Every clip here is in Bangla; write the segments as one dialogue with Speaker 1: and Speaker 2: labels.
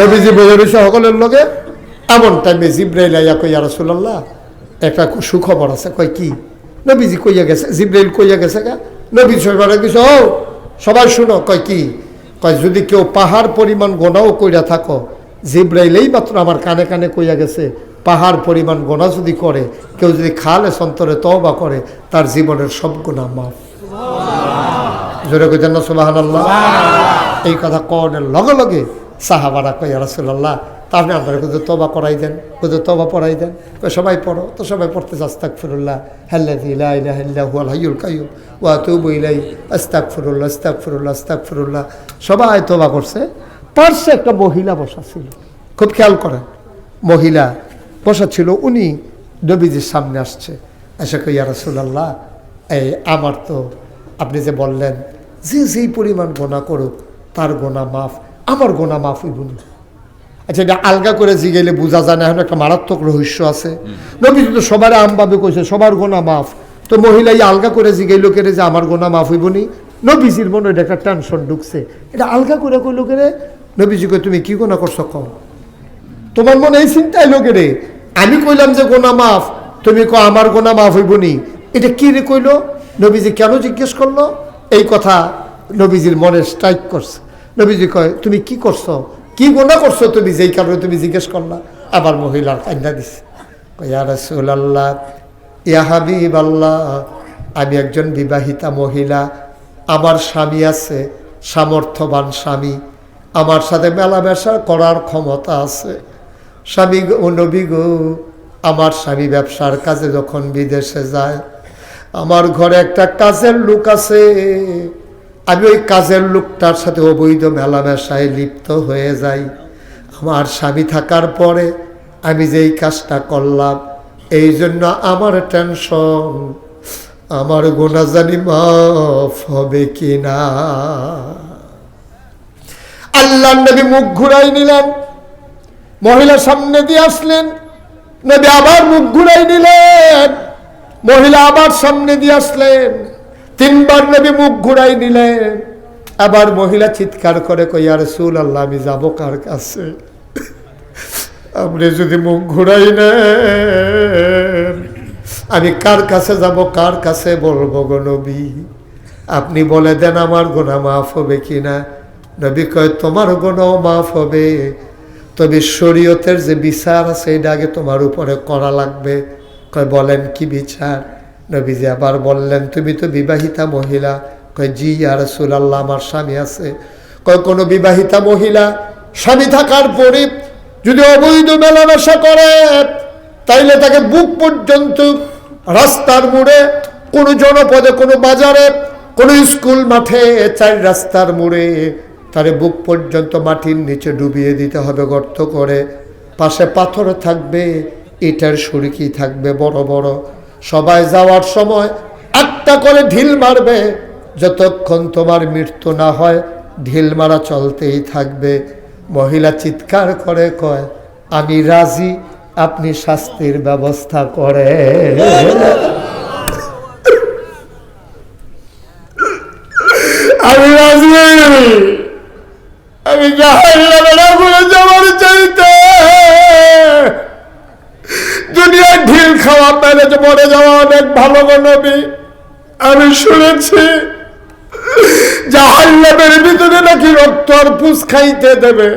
Speaker 1: নবীজি রয়েছে সকলের লগে? এমন টাইমে জিব্রাইল আইয়া কইয়া রসুল্লাহ একটা সুখবর আছে। কয়, কি? নবীজি কইয়া গেছে, জিব্রাইল কইয়া গেছে গা। নবী সরকারে কিছু ও, সবাই শুনো। কয়, কি? কয়, যদি কেউ পাহাড় পরিমাণ গোনাও কইরা থাকো জিব্রাইলেই মাত্র আমার কানে কানে কইয়া গেছে, পাহাড় পরিমাণ গোনা যদি করে, কেউ যদি খালে সন্তরে তওবা করে, তার জীবনের সব গুণা মাফ। জোরে কইতেন না আল্লাহ এই কথা কনের লগে লগে সাহাবারা কই রাসুল্লাহ তা আপনি আপনার কোথাও তবা করাই দেন কোথাও তবা পড়াই দেন। সবাই পড়ো, তো সবাই পড়তে আস্তাক ফিরুল্লাহ হাল্লাদি লা ইলাহা ইল্লা হুয়াল হাইয়ুল কাইয়ুম, ওয়া আতুবু ইলাই আস্তাক ফিরুল্লাহ আস্তাক ফিরুল্লাহ আস্তাক ফিরুল্লাহ সবাই তবা করছে। পার্শ্বে একটা মহিলা বসা ছিল, খুব খেয়াল করেন, মহিলা বসা ছিল, উনি নবীজির সামনে আসছে, এসে কই রাসুল্লাহ এই আমার তো আপনি যে বললেন, যে যেই পরিমাণ গোনা করুক, তার গোনা মাফ আমার গোনা মাফ হইব না। আচ্ছা এটা আলগা করে জিগাইলে বোঝা যায় না, এখন একটা মারাত্মক রহস্য আছে। নবী তো সবার আমভাবে কইছে, সবার গোনা মাফ। তো মহিলা এই আলগা করে জিগাইলো কেরে যে আমার গোনা মাফ হইব নি? নবীজির মনে এটা একটা টেনশন ঢুকছে। এটা আলগা করে কইলো কেরে? নবীজি কই তুমি কি গোনা করছ কম তোমার মনে এই চিন্তাই লোকে রে আমি কইলাম যে গোনা মাফ, তুমি কো আমার গোনা মাফ হইব নি। এটা কি রে কইলো? নবীজি কেন জিজ্ঞেস করল? এই কথা নবীজির মনে স্ট্রাইক করছে। নবীজি কয়, তুমি কি করছ? কি গোনা করছ তুমি যেই কারণে তুমি জিজ্ঞেস করলা আবার মহিলার কান্না দিছে। ইয়া আমি একজন বিবাহিতা মহিলা, আমার স্বামী আছে, সামর্থ্যবান স্বামী, আমার সাথে মেলামেশা করার ক্ষমতা আছে। স্বামী ও নবী গো, আমার স্বামী ব্যবসার কাজে যখন বিদেশে যায়, আমার ঘরে একটা কাজের লোক আছে আমি ওই কাজের লোকটার সাথে অবৈধ মেলামেশায় লিপ্ত হয়ে যাই। আমার স্বামী থাকার পরে আমি যেই কাজটা করলাম, এই জন্য আমার টেনশন, আমার গোনা জানি মাফ হবে কি না আল্লাহ নবী মুখ ঘুরাই নিলেন, মহিলা সামনে দিয়ে আসলেন, নবী আবার মুখ ঘুরাই নিলেন, মহিলা আবার সামনে দিয়ে আসলেন। তিনবার নবী মুখ ঘুরাই নিলেন। আবার মহিলা চিৎকার করে কই আর সুল আল্লাহ আমি যাব কার কাছে? আপনি যদি মুখ ঘুরাই নেন, আমি কার কাছে যাব, কার কাছে বলব গো নবী? আপনি বলে দেন আমার গোনা মাফ হবে কিনা? নবী কয়, তোমার গোনাও মাফ হবে। তবে শরীয়তের যে বিচার আছে, এটা আগে তোমার উপরে করা লাগবে। কয়, বলেন কি বিচার? নবীজি আবার বললেন, তুমি তো বিবাহিতা মহিলা। কয়, জি আর আল্লাহ আমার স্বামী আছে। কয়, কোনো বিবাহিতা মহিলা স্বামী থাকার পরে যদি অবৈধ মেলামেশা করে, তাইলে তাকে বুক পর্যন্ত রাস্তার মোড়ে, কোনো জনপদে, কোনো বাজারে, কোনো স্কুল মাঠে, চার রাস্তার মোড়ে তারে বুক পর্যন্ত মাটির নিচে ডুবিয়ে দিতে হবে গর্ত করে। পাশে পাথর থাকবে এটার সুরকি থাকবে, বড় বড়। সবাই যাওয়ার সময় একটা করে ঢিল মারবে। যতক্ষণ তোমার মৃত্যু না হয়, ঢিল মারা চলতেই থাকবে। মহিলা চিৎকার করে, কয়, আমি রাজি, আপনি শাস্তির ব্যবস্থা করে আমি রাজি আমি করে খাওয়া মেরে যাওয়া অনেক ভালো নবী। আমি শুনেছি, জাহান্নামের ভিতরে নাকি রক্ত আর খাইতে দেবে।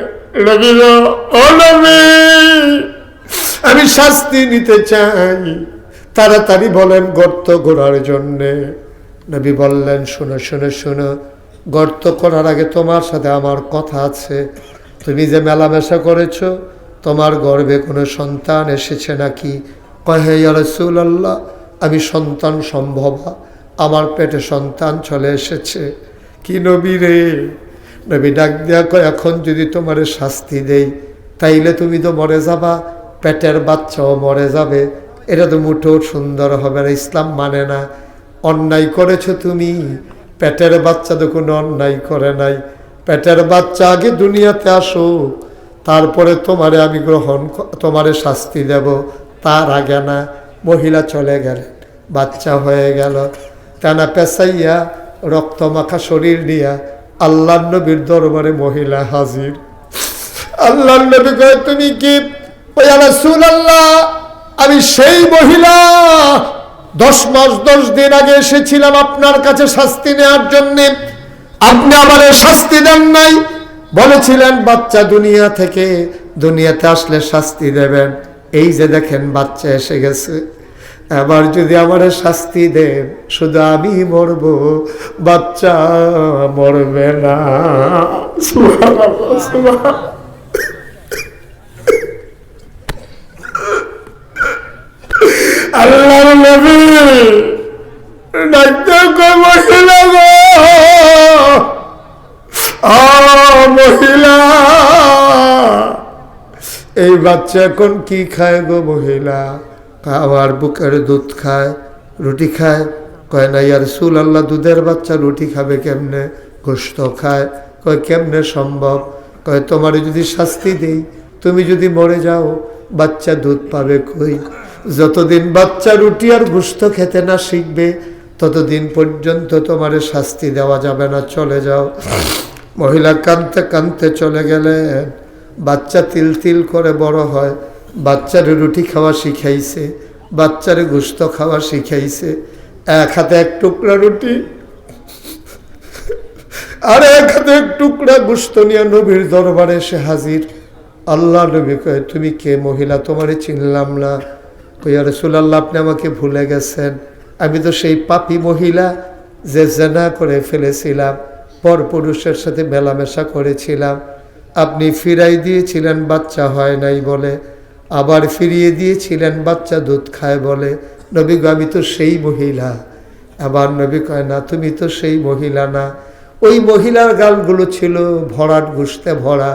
Speaker 1: আমি শাস্তি নিতে চাই। তাড়াতাড়ি বলেন গর্ত করার জন্যে। নবী বললেন, শুনো শুনো শুনো, গর্ত করার আগে তোমার সাথে আমার কথা আছে। তুমি যে মেলামেশা করেছ, তোমার গর্ভে কোনো সন্তান এসেছে নাকি? কহে রসুল আল্লাহ আমি সন্তান সম্ভবা। আমার পেটে সন্তান চলে এসেছে। কি নবী রে? নবী ডাক দিয়া কয়, এখন যদি তোমার শাস্তি দেই, তাইলে তুমি তো মরে যাবা। পেটের বাচ্চাও মরে যাবে। এটা তো মুঠো সুন্দর হবে না, ইসলাম মানে না। অন্যায় করেছ তুমি। পেটের বাচ্চা তো কোনো অন্যায় করে নাই। পেটের বাচ্চা আগে দুনিয়াতে আসো। তারপরে তোমারে আমি গ্রহণ তোমারে শাস্তি দেব। তার আগে না মহিলা চলে গেলেন, বাচ্চা হয়ে গেল। টানা পেঁচাইয়া রক্তমাখা শরীর নিয়া আল্লাহ নবীর দরবারে মহিলা হাজির। আল্লাহ নবী কয়, তুমি কি ওই রাসূল আল্লাহ আমি সেই মহিলা? দশ মাস, দশ দিন আগে এসেছিলাম আপনার কাছে শাস্তি নেওয়ার জন্য। আপনি আমারে শাস্তি দেন নাই। বলেছিলেন, বাচ্চা দুনিয়া থেকে, দুনিয়াতে আসলে শাস্তি দেবেন। এই যে দেখেন বাচ্চা এসে গেছে। এবার যদি আমার শাস্তি দেন, শুধু আমি মরব, বাচ্চা মরবে না। আল্লাহ নবী! এই বাচ্চা এখন কি খায় গো মহিলা? আমার বুকের দুধ খায়, রুটি খায়। কয় না ইয়ার সুল আল্লাহ দুধের বাচ্চা রুটি খাবে কেমনে? গোস্ত খায়। কয়, কেমনে সম্ভব? কয়, তোমার যদি শাস্তি দেই, তুমি যদি মরে যাও, বাচ্চা দুধ পাবে কই? যতদিন বাচ্চা রুটি আর গোস্ত খেতে না শিখবে, ততদিন পর্যন্ত তোমার শাস্তি দেওয়া যাবে না, চলে যাও। মহিলা কানতে কানতে চলে গেলেন। বাচ্চা তিল তিল করে বড় হয়, বাচ্চারে রুটি খাওয়া শিখাইছে, বাচ্চারে গুস্ত খাওয়া শিখাইছে, এক হাতে এক টুকরা রুটি, আর এক হাতে এক টুকরা গোস্ত নিয়ে নবীর দরবারে এসে হাজির। আল্লাহ নবী কয়, তুমি কে মহিলা? তোমারে চিনলাম না। কইয়া রসুলাল্লাহ, আপনি আমাকে ভুলে গেছেন। আমি তো সেই পাপি মহিলা যে জেনা করে ফেলেছিলাম পর পুরুষের সাথে মেলামেশা করেছিলাম। আপনি ফিরাই দিয়েছিলেন, বাচ্চা হয় নাই বলে। আবার ফিরিয়ে দিয়েছিলেন, বাচ্চা দুধ খায় বলে। নবী আমি তো সেই মহিলা। আবার নবী কয়, না, তুমি তো সেই মহিলা না। ওই মহিলার গালগুলো ছিল ভরাট গুস্তে ভরা।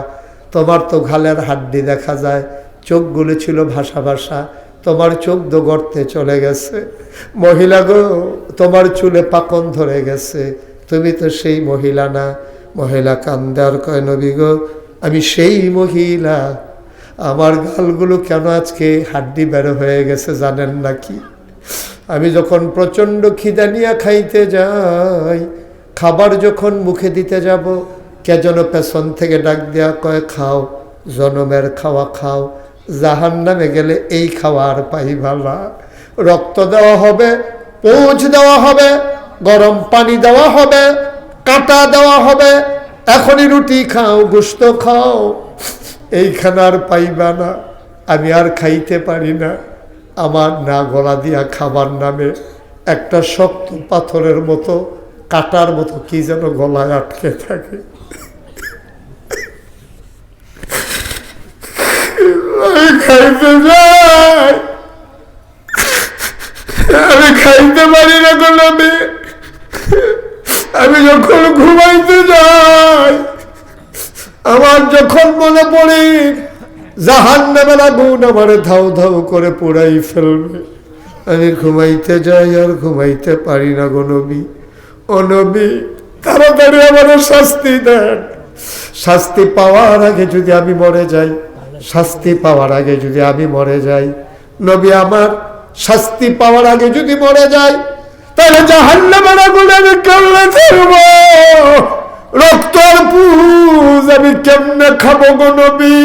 Speaker 1: তোমার তো ঘালের হাড্ডি দেখা যায়, চোখগুলো ছিল ভাষা ভাষা তোমার চোখ দো গর্তে চলে গেছে। মহিলা গো, তোমার চুলে পাকন ধরে গেছে। তুমি তো সেই মহিলা না। মহিলা কান্দার কয়, নবী গো আমি সেই মহিলা। আমার গালগুলো কেন আজকে হাড্ডি বেরো হয়ে গেছে জানেন নাকি? আমি যখন প্রচণ্ড খিদানিয়া খাইতে যাই, খাবার যখন মুখে দিতে যাব, কে যেন পেছন থেকে ডাক দেয়া কয়, খাও, জনমের খাওয়া খাও। জাহান নামে গেলে এই খাওয়া আর পাইবা না। রক্ত দেওয়া হবে, পৌঁছ দেওয়া হবে, গরম পানি দেওয়া হবে, কাঁটা দেওয়া হবে এখনই রুটি খাও গুস্ত খাও। এইখানে আর পাইবা না। আমি আর খাইতে পারি না। আমার না গলা দিয়া খাবার নামে একটা শক্ত পাথরের মতো, কাটার মতো কি যেন গলায় আটকে থাকে। খাইতে যাই। আমি খাইতে পারি না মেয়ে আমি যখন ঘুমাইতে যাই, আমার যখন মনে পড়ে জাহান নামের আগুন আমার ধাউ ধাউ করে পোড়াই ফেলবে। আমি ঘুমাইতে যাই আর ঘুমাইতে পারি না গো নবী। ও নবী, তাড়াতাড়ি আমার শাস্তি দেন। শাস্তি পাওয়ার আগে যদি আমি মরে যাই, শাস্তি পাওয়ার আগে যদি আমি মরে যাই, নবী আমার শাস্তি পাওয়ার আগে যদি মরে যাই তাহলে আগুন আমি কেমনে ফেলব রক্তর পুজ আমি কেমনে খাব গো নবী?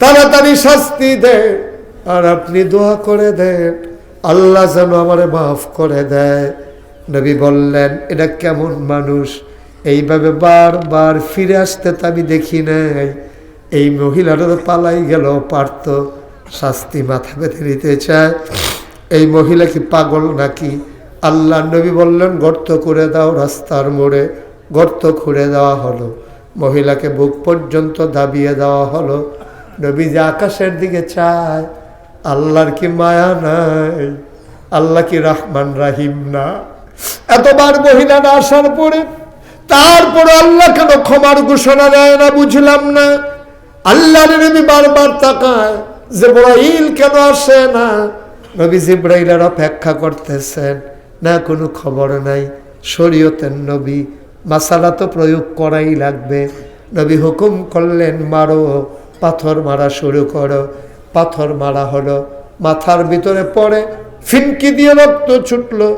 Speaker 1: তাড়াতাড়ি শাস্তি দেন আর আপনি দোয়া করে দেন। আল্লাহ যেন আমারে মাফ করে দেয়। নবী বললেন, এটা কেমন মানুষ? এইভাবে বারবার ফিরে আসতে তো আমি দেখি নাই। এই মহিলাটা তো পালাই গেল পারত। শাস্তি মাথা বেঁধে নিতে চায়। এই মহিলা কি পাগল নাকি? আল্লাহ নবী বললেন, গর্ত করে দাও রাস্তার মোড়ে, গর্ত খুঁড়ে দেওয়া হলো। মহিলাকে বুক পর্যন্ত দাবিয়ে দেওয়া হলো। নবী যে আকাশের দিকে চায়, আল্লাহর কি মায়া নাই? আল্লাহ কি রাহমান রাহিম না? এতবার মহিলারা আসার পরে, তারপর আল্লাহ কেন ক্ষমার ঘোষণা দেয় না বুঝলাম না। আল্লাহর নবী বারবার তাকায় যে ইল কেন আসে না? নবী জিব্রাইলের অপেক্ষা করতেছেন, না কোনো খবর নাই। শরীয়তের নবী মাসালা তো প্রয়োগ করাই লাগবে। নবী হুকুম করলেন, মারো, পাথর মারা শুরু করো। পাথর মারা হলো, মাথার ভিতরে পড়ে ফিনকি দিয়ে রক্ত ছুটলো।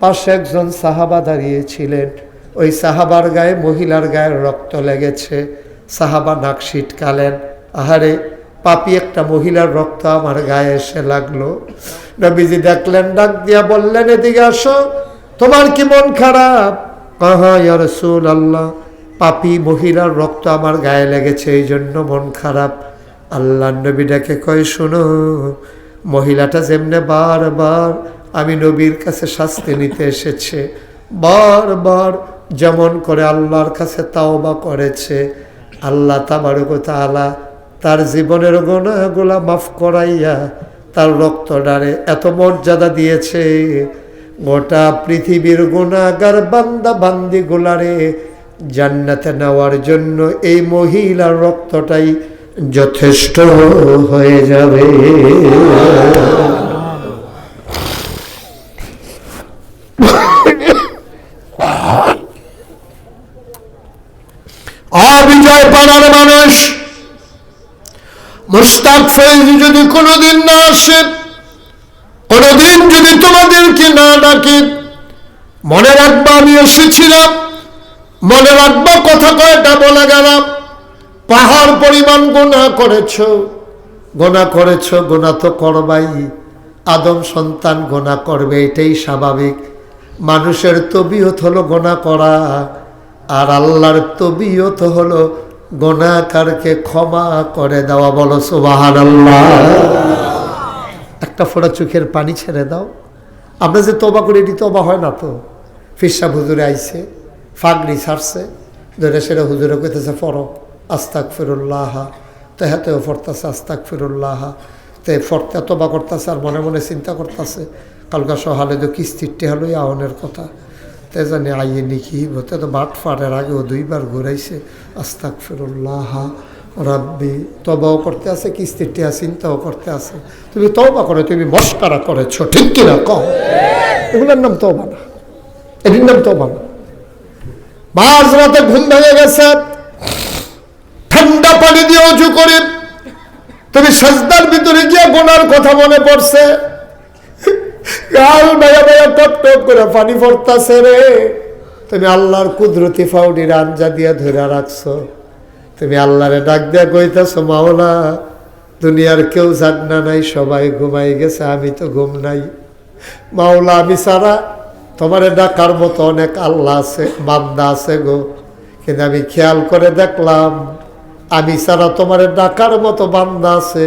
Speaker 1: পাশে একজন সাহাবা দাঁড়িয়েছিলেন। ওই সাহাবার গায়ে, মহিলার গায়ে রক্ত লেগেছে। সাহাবা নাক ছিটকালেন। আহারে পাপি একটা মহিলার রক্ত আমার গায়ে এসে লাগল। নবীজি দেখলেন, ডাক দিয়া বললেন, এদিকে আসো, তোমার কি মন খারাপ? রসুল আল্লাহ পাপি মহিলার রক্ত আমার গায়ে লেগেছে এই জন্য মন খারাপ। আল্লাহ নবী ডাকে কয়, শোনো, মহিলাটা যেমনে বারবার আমি নবীর কাছে শাস্তি নিতে এসেছে, বারবার যেমন করে আল্লাহর কাছে তাওবা করেছে, আল্লাহ তাবারক তাআলা তার জীবনের গোনাগুলা মাফ করাইয়া তার রক্তডারে এত মর্যাদা দিয়েছে। গোটা পৃথিবীর গুণাগার বান্দা বান্দি গুলারে জান্নাতে নেওয়ার জন্য এই মহিলার রক্তটাই যথেষ্ট হয়ে যাবে। অবিজয় পাড়ার মানুষ। মুস্তাক ফৈজি যদি কোনোদিন না আসে, কোনোদিন যদি তোমাদেরকে না ডাকে, মনে রাখবা আমি এসেছিলাম, মনে রাখবা কথা কয়টা বলে গেলাম, পাহাড় পরিমাণ গোনা করেছ গোনা করেছ, গোনা তো করবাই, আদম সন্তান গোনা করবে, এটাই স্বাভাবিক, মানুষের তবিয়ত হলো গোনা করা, আর আল্লাহর তবিয়ত হলো গোনাকারকে ক্ষমা করে দেওয়া বলো সুবাহান একটা ফোড়া চোখের পানি ছেড়ে দাও। আমরা যে তবা করি, এটি তবা হয় না তো? ফিরসা হুজুরে আইছে ফাগড়ি ছাড়ছে, ধরে সেটা হুজুরে কইতেছে ফরো আস্তাক ফিরুল্লাহ তো হাতেও ফরতাছে আস্তাক ফিরুল্লাহ তে ফরতে তবা করতেছে, আর মনে মনে চিন্তা করতেছে, কালকা সহালে তো কিস্তিরটি হলো আহনের কথা। তে জানি আইয়ে নিকি হতে তো বাট ফাটের আগেও দুইবার ঘুরাইছে। আস্তাক ফিরুল্লাহ রাব্বি, তবাও করতে আছে, কিস্তির টিয়া চিন্তাও করতে আছে। তুমি তবা করে, তুমি মস্কারা করেছ, ঠিক কিনা কম এগুলোর নাম তবা না। এটির নাম তবা না। মাঝ রাতে ঘুম ভেঙে গেছে। ঠান্ডা পানি দিয়ে উঁচু করে। তুমি সাজদার ভিতরে গিয়ে গোনার কথা মনে পড়ছে। গাল বেয়া বেয়া টপ টপ করে পানি পড়তাছে রে। তুমি আল্লাহর কুদরতি ফাউডির আঞ্জা দিয়া ধরে রাখছো। তুমি আল্লাহরে ডাক দিয়া কইতেছো, মাওলা, দুনিয়ার কেউ জাগনা নাই, সবাই ঘুমাই গেছে, আমি তো ঘুম নাই। মাওলা, আমি সারা তোমারে ডাকার মতো অনেক আল্লাহ আছে, বান্দা আছে গো। কিন্তু আমি খেয়াল করে দেখলাম, আমি সারা তোমার ডাকার মতো বান্দা আছে।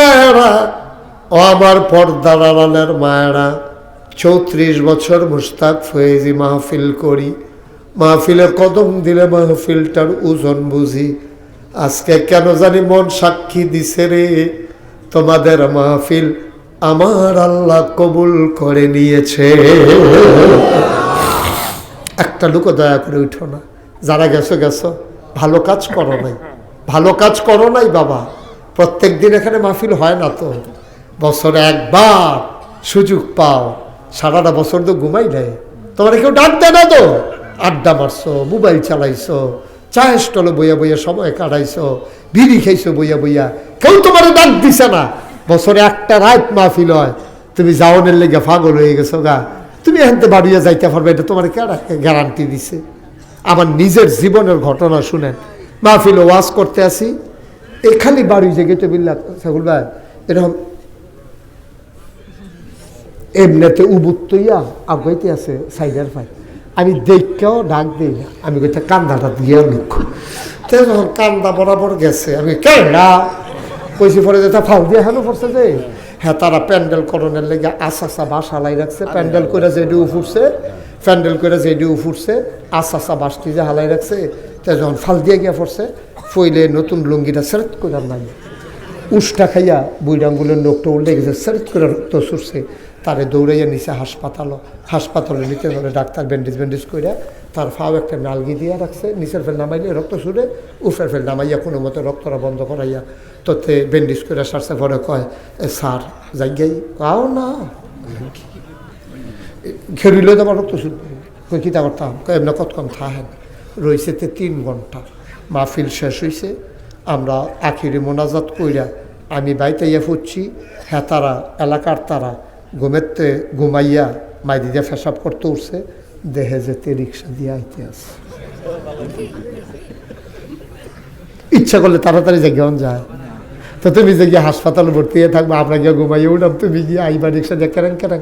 Speaker 1: ও আমার পর্দার মায়েরা চৌত্রিশ বছর মুস্তাক ফয়েজি মাহফিল করি। মাহফিলে কদম দিলে মাহফিলটার ওজন বুঝি। আজকে কেন জানি মন সাক্ষী দিছে রে। তোমাদের মাহফিল আমার আল্লাহ কবুল করে নিয়েছে। একটা লোকও দয়া করে উঠো না। যারা গেছো গেছো। ভালো কাজ করো নাই। ভালো কাজ করো নাই বাবা। প্রত্যেক দিন এখানে মাহফিল হয় না তো। বছরে একবার সুযোগ পাও। সারাটা বছর তো ঘুমাই নেয় তোমার কেউ ডাক দেয় না তো? আড্ডা মারছো, মোবাইল চালাইছো, চায়ের স্টলে বইয়া বইয়া সময় কাটাইছো, বিড়ি খাইছো বইয়া বইয়া। কেউ তোমার ডাক দিছে না। বছরে একটা রাত মাহফিল হয়। তুমি যাওনের লেগে পাগল হয়ে গেছো গা। তুমি এখানতে বাড়িয়ে যাইতে পারবে, এটা তোমার গ্যারান্টি দিছে? আমার নিজের জীবনের ঘটনা শুনেন। মাহফিল ওয়াজ করতে আসি। এখানে বাড়ি যে গেটে বিল্লা সাগুল ভাই, এরকম এমনিতে উবুত্তইয়া আগাইতে আছে সাইডার ভাই। আমি দেখকেও ডাক দিই না। আমি কইতে কান্দাটা দিয়ে লুক তো যখন কান্দা বরাবর গেছে আমি কেডা কইছি পরে যে ফাউ দিয়ে হেন পড়ছে যে। হ্যাঁ তারা প্যান্ডেল করণের লেগে আশা আশা বাস হালাই রাখছে। প্যান্ডেল করে যেডি উফুরছে প্যান্ডেল করে যেডি উফুরছে আশা আশা বাসটি যে হালাই রাখছে তা যখন ফাল দিয়ে গিয়া পড়ছে ফইলে নতুন লুঙ্গিটা সেরেট করে নাই উষ্টা খাইয়া বুইডাঙ্গুলের নোকটা উল্টে গেছে সেরেট করে রক্ত ছুটছে। তারে দৌড়াইয়া নিচে হাসপাতালও হাসপাতালে নিতে ধরে ডাক্তার ব্যান্ডেজ ব্যান্ডেজ কইরা তার ফাও একটা নালগি দিয়া রাখছে নিচের ফেল নামাইলে রক্ত ছুড়ে উফের ফেল নামাইয়া কোনো মতে রক্তটা বন্ধ করাইয়া তোতে ব্যান্ডেজ করে সারছে পরে কয় "এ, স্যার যাই কাও না। ঘেরিল যাবার রক্ত ছুটবে কই কিতা করতাম এমনি কতক্ষণ থাহেন? রয়েছে তে তিন ঘণ্টা। মাহফিল শেষ হয়েছে আমরা আখিরি মোনাজাত কইরা আমি বাইতে ইয়ে ফুটছি হ্যাঁ তারা এলাকার তারা ঘুমেতে ঘুমাইয়া মাই মাইদিদে ফেসাব করতে উঠছে, দেহে যেতে রিক্সা দিয়ে আইতে আছে। ইচ্ছা করলে তাড়াতাড়ি জায়গায় যায়। তো তুমি যে গিয়ে হাসপাতালে ভর্তি হয়ে থাকবে, আমরা গিয়ে ঘুমাইয়ে উঠাম তুমি গিয়ে আইবা রিক্সা দিয়ে কেরাং কেরাং।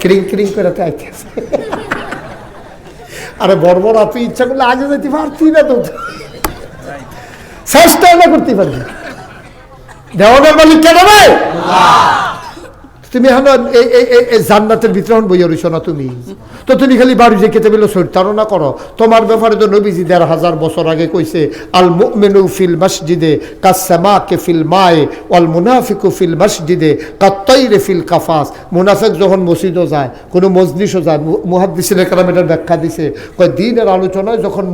Speaker 1: ক্রিং ক্রিং করে তো আইতে আছে। আরে বড় তুই ইচ্ছা করলে আগে যেতে পারতি না তো। চেষ্টা করতে পারবি। দেওয়ানের মালিক কেন রে তুমি এখন এই জান্নাতের এখন বইয়া রইছ না তুমি? তো তুমি খালি বাড়ি যে কেতে বলে সৈতারণা করো। তোমার ব্যাপারে তো নবীজি দেড় হাজার বছর আগে কইছে আল মুমিনু ফিল মসজিদে কাসামা কে ফিল মায়ে ওয়াল মুনাফিকু ফিল মসজিদে কাত্তাইরে ফিল কাফাস। মুনাফিক যখন মসজিদও যায়, কোনো মজলিসও যায় মুহাদ্দিসিনের কালাম ব্যাখ্যা দিছে, কয় দিনের আলোচনায় যখন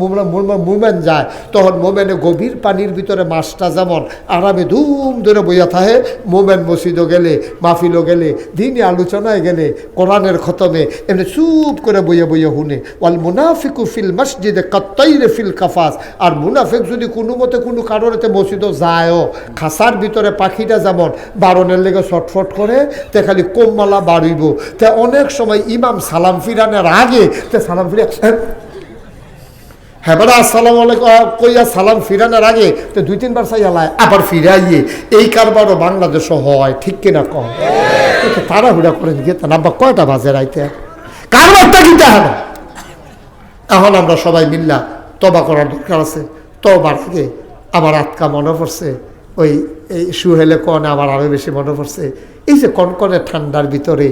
Speaker 1: মুমেন যায়, তখন মোমেনে গভীর পানির ভিতরে মাছটা যেমন আরামে ধুম ধরে বইয়া থাকে, মোমেন মসজিদও গেলে, মাহফিলও গেলে দিনে আলোচনায় গেলে, কোরআনের খতমে, এমনি চুপ করে বইয়ে বইয়া হুনে ওয়াল মুনাফিকু ফিল মসজিদে কাত্তাইরে ফিল কাফাস আর মুনাফিক যদি কোনো মতে কোনো কারণেতে মসজিদও যায়ও, খাসার ভিতরে পাখিটা যেমন বারণের লেগে ছটফট করে, তে খালি কোমমালা বাড়িব। তে অনেক সময় ইমাম সালাম ফিরানের আগে, তে সালাম ফিরা হ্যাঁ আসসালাম আলাইকুম। কইয়া সালাম ফিরানোর আগে তো দুই, তিনবার চাইয়ালায় আবার ফিরাইয়ে। এই কারবারও বাংলাদেশও হয়, ঠিক কিনা কম তো তাড়াহুড়া করেন গিয়ে তা নাম্বার কয়টা বাজে রাইতে? কারবারটা কিন্তু এখন এখন আমরা সবাই মিল্লা তবা করার দরকার আছে। তবার আগে আমার আটকা মনে পড়ছে। ওই, এই সুহেলে কনে আমার আরও বেশি মনে পড়ছে। এই যে কনকনে ঠান্ডার ভিতরে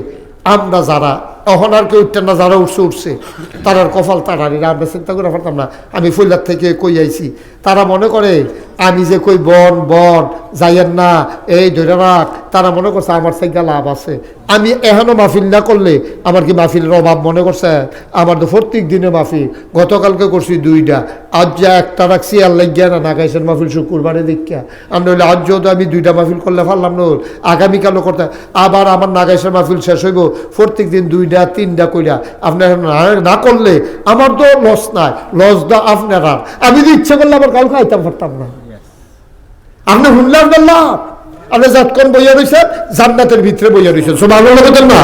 Speaker 1: আমরা যারা এখন আর কেউ উঠতেন না, যারা উঠছে উঠছে। তারার কপাল না, আমরা চিন্তা করে পারতাম না। আমি ফুল্লার থেকে কই আইছি? তারা মনে করে, আমি যে কই বন বন, যাইয়েন না, এই ধরে রাখ। তারা মনে করছে, আমার থেকে লাভ আছে। আমি এখনও মাহফিল না করলে আমার কি মাহফিলের অভাব মনে করছে? আমার তো প্রত্যেক দিনে মাহফিল। গতকালকে করছি দুইটা। আজ যা একটা রাখছি, আর লাগিয়া না, নাগাইছেন মাহফিল শুক্রবারে দেখিয়া। আর নইলে আজ যেহেতু আমি দুইটা মাহফিল করলে পারলাম না। আগামীকালও করতে। আবার আমার নাগাইছের মাহফিল শেষ হইব, প্রত্যেক দিন দুইটা, তিনটা কইরা। আপনার না- না করলে আমার তো লস নাই। লস দা আপনার আমি তো ইচ্ছা করলে আবার কালকে আইতাম পারতাম না। আপনি শুনলাম বললাম আপনি যতক্ষণ বইয়া রয়েছেন জান্নাতের ভিতরে বইয়া রয়েছেন সব ভালো না?